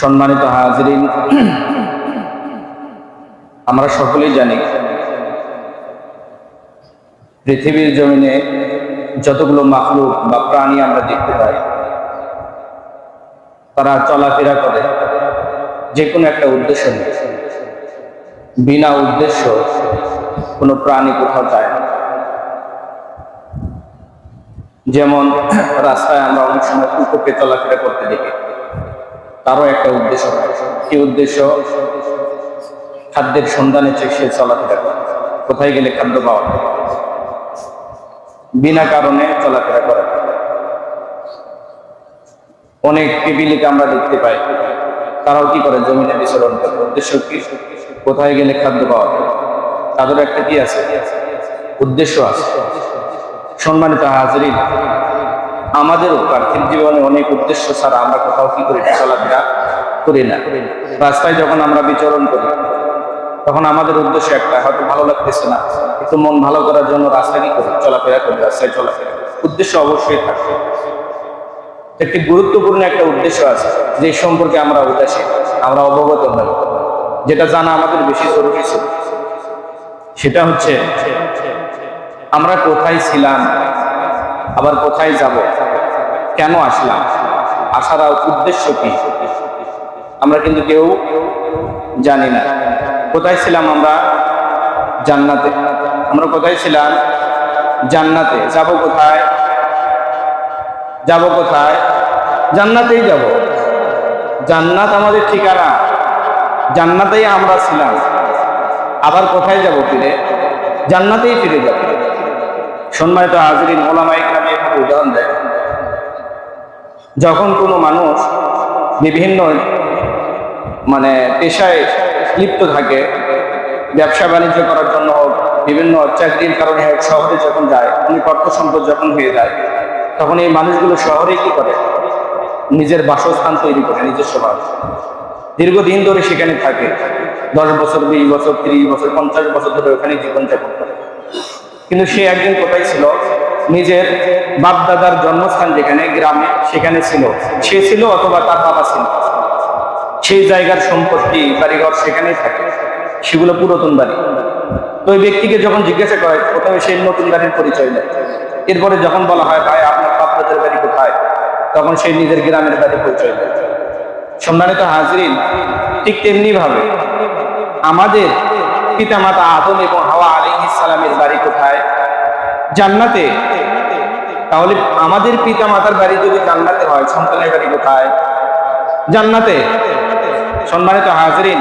সম্মানিত হাজরিন, আমরা সকলেই জানি পৃথিবীর জমিনে যতগুলো মাখলুক বা প্রাণী আমরা দেখতে পাই, তারা চলাফেরা করে যে কোনো একটা উদ্দেশ্য নেই বিনা উদ্দেশ্য কোনো প্রাণী কোথাও যায় না। যেমন রাস্তায় আমরা অনেক সময় কুকুরকে চলাফেরা করতে দেখি। তারও একটা উদ্দেশ্য। কি উদ্দেশ্য? খাদ্যের সন্ধানে সে চলাফেরা করে কোথায় গেলে খাদ্য পাওয়া বিনা কারণে চলাফেরা করে অনেক পিপিলিকে আমরা দেখতে পাই তারাও কি করে? জমিনে বিচরণ করে। উদ্দেশ্য কি? কোথায় গেলে খাদ্য পাওয়া যায়? তাদের একটা কি আছে? উদ্দেশ্য আছে। সম্মানিত হাজরিন আমাদেরও পার্থিব জীবনে অনেক উদ্দেশ্য ছাড়া আমরা কোথাও কি করি চলাফেরা করি না। রাস্তায় যখন আমরা বিচরণ করি, তখন আমাদের উদ্দেশ্য একটা, হয়তো ভালো লাগতেছে না একটু মন ভালো করার জন্য রাস্তা কি করি? চলাফেরা করি, রাস্তায় চলাফেরা উদ্দেশ্য অবশ্যই থাকবে একটি গুরুত্বপূর্ণ একটা উদ্দেশ্য আছে, যে সম্পর্কে আমরা উদাসীন, আমরা অবগত নই যেটা জানা আমাদের বেশি জরুরি ছিল। সেটা হচ্ছে, আমরা কোথায় ছিলাম? আবার কোথায় যাব? কেন আসলাম? আসার উদ্দেশ্য কি? আমরা কিন্তু কেউ জানি না। কোথায় ছিলাম আমরা? জান্নাতে। আমরা কোথায় ছিলাম? জান্নাতে। যাব কোথায়? যাব কোথায়? জান্নাতেই যাব। জান্নাত আমাদের ঠিকানা। জান্নাতেই আমরা ছিলাম। আবার কোথায় যাব ফিরে? জান্নাতেই ফিরে যাব। সম্মানিত হাজরিন ওলামাই গ্রামে একটা উদাহরণ দেয়। যখন কোনো মানুষ বিভিন্ন মানে পেশায় লিপ্ত থাকে, ব্যবসা বাণিজ্য করার জন্য হোক, বিভিন্ন চাকরির কারণে হোক, শহরে যখন যায়, অনেক অর্থ সম্পদ যখন হয়ে যায়, তখন এই মানুষগুলো শহরে কি করে? নিজের বাসস্থান তৈরি করে, নিজস্ব বাস। দীর্ঘদিন ধরে সেখানে থাকে। দশ বছর, বিশ বছর, ত্রিশ বছর, পঞ্চাশ বছর ধরে ওখানে জীবনযাপন করে। কিন্তু সে একদিন কোথায় ছিল? নিজের বাপ দাদার জন্মস্থান যেখানে, গ্রামে, সেখানে ছিল। সে ছিল অথবা তার বাবা ছিল। সেই জায়গার সম্পত্তি, বাড়িঘর সেখানেই থাকে। সেগুলো পুরাতন বাড়ি। তো ওই ব্যক্তিকে যখন জিজ্ঞাসা করে, প্রথমে সেই নতুন বাড়ির পরিচয় দেয়। এরপরে যখন বলা হয়, ভাই, আপনার বাপ দাদার বাড়ি কোথায়? তখন সেই নিজের গ্রামের বাড়ি পরিচয় দেয়। সম্মানিত হাজরিন, ঠিক তেমনি ভাবে আমাদের পিতামাতা আদম এবং হাওয়া আলী ইসলামের বাড়ি কোথায় জান্নাতে তাহলে আমাদের পিতা মাতার বাড়ি যদি জান্নাতে হয় সন্তানের বাড়ি কোথায় জান্নাতে সম্মানিত হাজরিন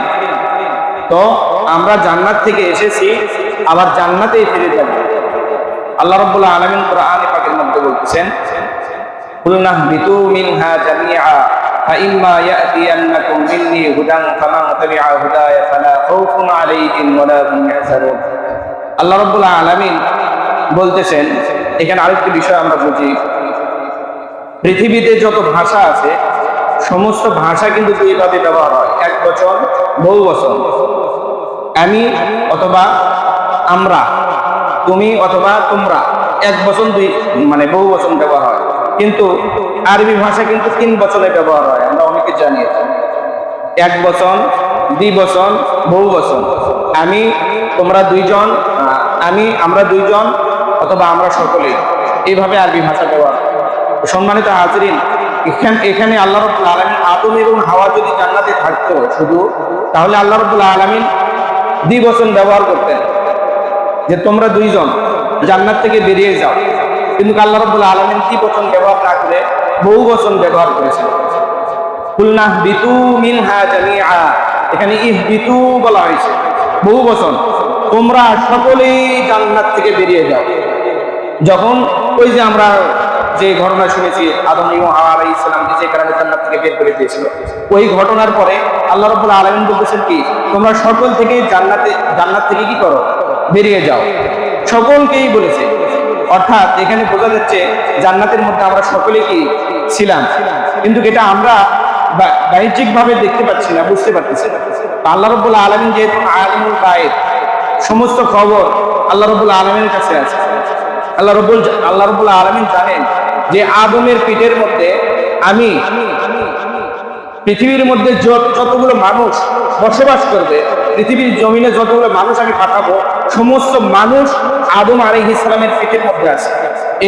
তো আমরা জান্নাত থেকে এসেছি আবার জান্নাতেই ফিরে যাব আল্লাহ রাব্বুল আলামিন কোরআনে পাকের মধ্যে বলতেছেন قلنا اهبطوا منها جميعا فإما يأتينكم مني هدى فمن تبع هداي فلا خوف عليهم ولا هم يحزنون আল্লাহ রাব্বুল আলামিন বলতেছেন, এখানে আরেকটি বিষয় আমরা বুঝি। পৃথিবীতে যত ভাষা আছে, সমস্ত ভাষা কিন্তু দুইভাবে ব্যবহার হয়। এক বচন, বহু বচন। আমি অথবা আমরা, তুমি অথবা তোমরা। এক বচন, দুই মানে বহু বচন ব্যবহার হয়। কিন্তু আরবি ভাষা কিন্তু তিন বচনে ব্যবহার হয়, আমরা অনেকে জানি। এক বচন দ্বিবচন বহু বচন। আমি, তোমরা দুইজন আমি, আমরা দুইজন অথবা আমরা সকলেই এইভাবে আরবি ভাষা ব্যবহার সম্মানিত হাজরিন, এখানে এখানে আল্লাহ রব্বুল আলমিন আদম এবং হাওয়া যদি জান্নাতে থাকতো শুধু, তাহলে আল্লাহ রব্বুল আলমিন দ্বিবচন ব্যবহার করতেন যে তোমরা দুইজন জান্নাত থেকে বেরিয়ে যাও। কিন্তু আল্লাহ রব্বুল আলমিন কি বচন ব্যবহার না করে বহু বচন ব্যবহার করেছেন। কুলনাহ বিতু মিনহা জামিআ, এখানে ইহ বিতু বলা হয়েছে বহু বচন তোমরা সকলেই জান্নাত থেকে বেরিয়ে যাও। যখন ওই যে আমরা যে ঘটনা শুনেছি ওই ঘটনার পরে আল্লাহ রাব্বুল আলামিন বলতেছেন কি, তোমরা সকল থেকে জান্নাতে, জান্নাত থেকে কি করো? বেরিয়ে যাও। সকলকেই বলেছে। অর্থাৎ এখানে বোঝা যাচ্ছে জান্নাতের মধ্যে আমরা সকলে কি? ছিলাম। কিন্তু এটা আমরা বাহ্যিক ভাবে দেখতে পাচ্ছি না, বুঝতে পারতেছি আল্লাহ রব্বুল আলমিন যেহেতু আলিমুল গায়েব সমস্ত খবর আল্লাহ রব্বুল আলমিনের কাছে আছে। আল্লাহ রব্বুল আল্লাহ রব্বুল আলমিন জানেন যে আদমের পিঠের মধ্যে আমি পৃথিবীর মধ্যে যতগুলো মানুষ বসবাস করবে, পৃথিবীর জমিনে যতগুলো মানুষ আমি পাঠাবো, সমস্ত মানুষ আদম আলাইহিস ইসলামের পেটের মধ্যে আছে।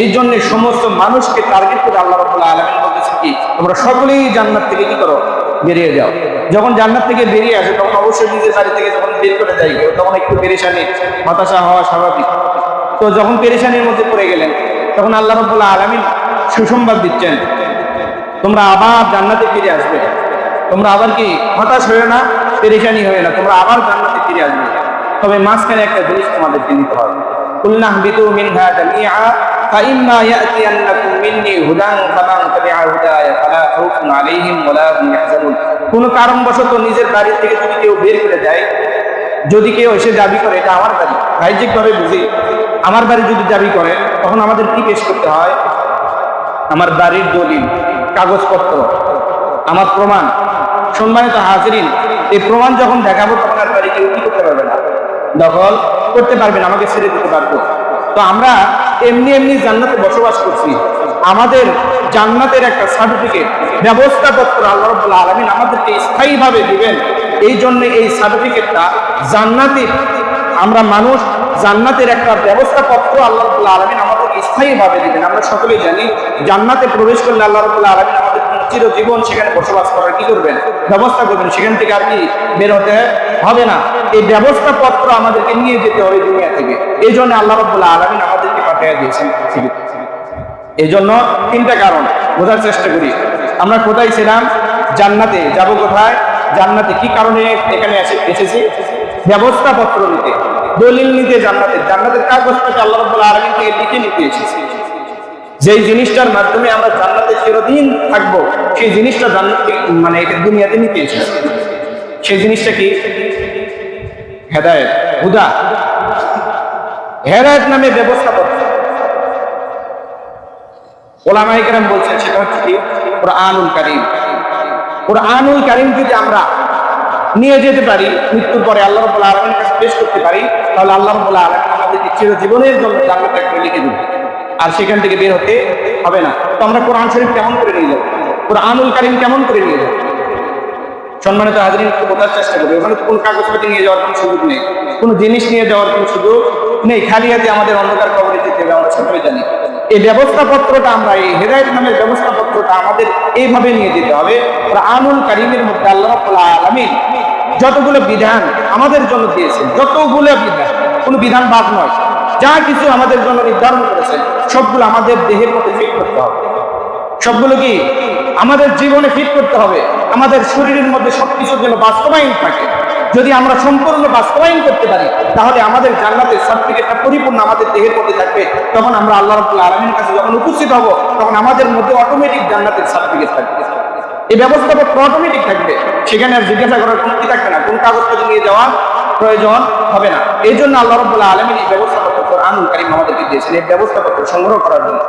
এই জন্য সমস্ত মানুষকে টার্গেট করে আল্লাহ রাব্বুল আলামিন বলতেছে কি, তোমরা সকলেই জান্নাত থেকে কি করো? বেরিয়ে যাও। যখন জান্নাত থেকে বেরিয়ে আসে তখন অবশ্যই নিজের বাড়ি থেকে যখন বের করে দেয় কেউ, তখন একটু পেরেশানি হতাশা হওয়া স্বাভাবিক তো যখন পেরেশানির মধ্যে পড়ে গেলেন তখন আল্লাহ রাব্বুল আলামিন সুসংবাদ দিচ্ছেন তোমরা আবার জান্নাতে ফিরে আসবে তোমরা আবার কি হতাশ হয়ে না পেরেশানি হয়ে না তোমরা আবার জান্নাতে ফিরে আসবে তবে মাঝখানে একটা জিনিস তোমাদেরকে নিতে হবে কুলনাহ বিতু মিনহা জামিআ فإما يأتينكم মিন্নি হুদান ফামান তাবিআ হুদায়া, ফালা খাউফুন আলাইহিম ওয়ালা হুম ইয়াহজানুন। কারণবশত নিজের বাড়ি থেকে যদি কেউ বের করে যায় যদি কেউ এসে দাবি করে, এটা আমার বাড়ি, বাহ্যিকভাবে বুঝি, আমার বাড়ি যদি দাবি করে, তখন আমাদের কি পেশ করতে হয়? আমার বাড়ির দলিল, কাগজপত্র, আমার প্রমাণ, সম্মানিত হাজিরিন, এই প্রমাণ যখন দেখাবো, তখন আর বাড়ি কেউ কি করতে পারবে না। দখল করতে পারবেন আমাকে ছেড়ে দিতে পারব। তো আমরা এমনি এমনি জান্নাতে বসবাস করছি। আমাদের জান্নাতের একটা সার্টিফিকেট ব্যবস্থাপত্র আল্লাহ রব্বুল আলমিন আমাদেরকে স্থায়ীভাবে দিবেন। এই জন্য এই সার্টিফিকেটটা জান্নাতি। আমরা মানুষ, জান্নাতের একটা ব্যবস্থাপত্র আল্লাহ রব্বুল আলমিন আমাদেরকে স্থায়ীভাবে দিবেন। আমরা সকলেই জানি, জান্নাতে প্রবেশ করলে আল্লাহ রব্বুল আলমিন আমাদের চিরজীবন সেখানে বসবাস করার কি করবেন? ব্যবস্থা করবেন। সেখান থেকে আর কি বের হতে হবে না। এই ব্যবস্থাপত্র আমাদেরকে নিয়ে যেতে হবে দুনিয়া থেকে। এই জন্য আল্লাহ রব্বুল্লাহ আলমিন আমাদেরকে পাঠিয়ে দিয়েছেন। এই জন্য তিনটা কারণ বোঝার চেষ্টা করি। আমরা কোথায় ছিলাম? জান্নাতে। যাব কোথায়? জান্নাতে। কি কারণে এখানে এসে- এসেছি? ব্যবস্থাপত্র নিতে। দলিল নিতে জান্নাতের জান্নাতের কাগজটাকে আল্লাহ আলমিন থেকে লিখে নিতে এসেছি। যেই জিনিসটার মাধ্যমে আমরা জান্নাতে চিরদিন থাকব, সেই জিনিসটা জান্নাত মানে এটা দুনিয়াতে নিতে এসেছি। সেই জিনিসটা কি? হেদায়েত। হুদা। হেদায়েত নামে ব্যবস্থাপত্র। ওলামাই কেরাম বলছেন, সেটা হচ্ছে কি? কোরআনুল কারিম। কোরআনুল কারিম যদি আমরা নিয়ে যেতে পারি, মৃত্যুর পরে আল্লাহ রব্বুল আলমের কাছে পেশ করতে পারি, তাহলে আল্লাহ রব্বুল আলম আমাদেরকে চিরজীবনের জন্য জান্নাত একটা লিখে দেবে আর সেখান থেকে বের হতে হবে না। তো আমরা কোরআন শরীফ কেমন করে নিয়ে যাব? কোরআনুল কারিম কেমন করে নিয়ে যাব? সম্মানিত হাজরিন বোঝার চেষ্টা করবে। ওখানে কোনো কাগজপাতি নিয়ে যাওয়ার কোনো সুযোগ নেই। কোনো জিনিস নিয়ে যাওয়ার কোনো সুযোগ নেই। খালি হাতে আমাদের অন্ধকার কবরে যেতে হবে, আমরা সকলে জানি। এই ব্যবস্থাপত্রটা আমরা, এই হেদায়ত নামের ব্যবস্থাপত্রটা আমাদের এইভাবে নিয়ে যেতে হবে। আনুল কারিমের মধ্যে আল্লাহ আলামিন যতগুলো বিধান আমাদের জন্য দিয়েছেন, যতগুলো বিধান, কোনো বিধান বাদ নয়, যা কিছু আমাদের জন্য নির্ধারণ করেছেন, সবগুলো আমাদের দেহের মধ্যে ফিট করতে হবে। সবগুলো কি? আমাদের জীবনে ফিট করতে হবে, আমাদের শরীরের মধ্যে সবকিছু যেন বাস্তবায়ন থাকে। যদি আমরা সম্পূর্ণ বাস্তবায়ন করতে পারি, তাহলে আমাদের জান্নাতের সার্টিফিকেটটা পরিপূর্ণ আমাদের দেহের মধ্যে থাকবে। তখন আমরা আল্লাহ রাব্বুল আলামিনের কাছে যখন উপস্থিত হব, তখন আমাদের মধ্যে অটোমেটিক জান্নাতের সার্টিফিকেট থাকবে। এই ব্যবস্থাপত্র অটোমেটিক থাকবে। সেখানে আর জিজ্ঞাসা করার কোনো কি থাকবে না, কোন কাগজপত্র নিয়ে যাওয়ার প্রয়োজন হবে না। এই জন্য আল্লাহ রব্বুল্লাহ আলমিন এই ব্যবস্থাপত্র আনুল কারিম আমাদেরকে দিয়েছেন। এই ব্যবস্থাপত্র সংগ্রহ করার জন্য।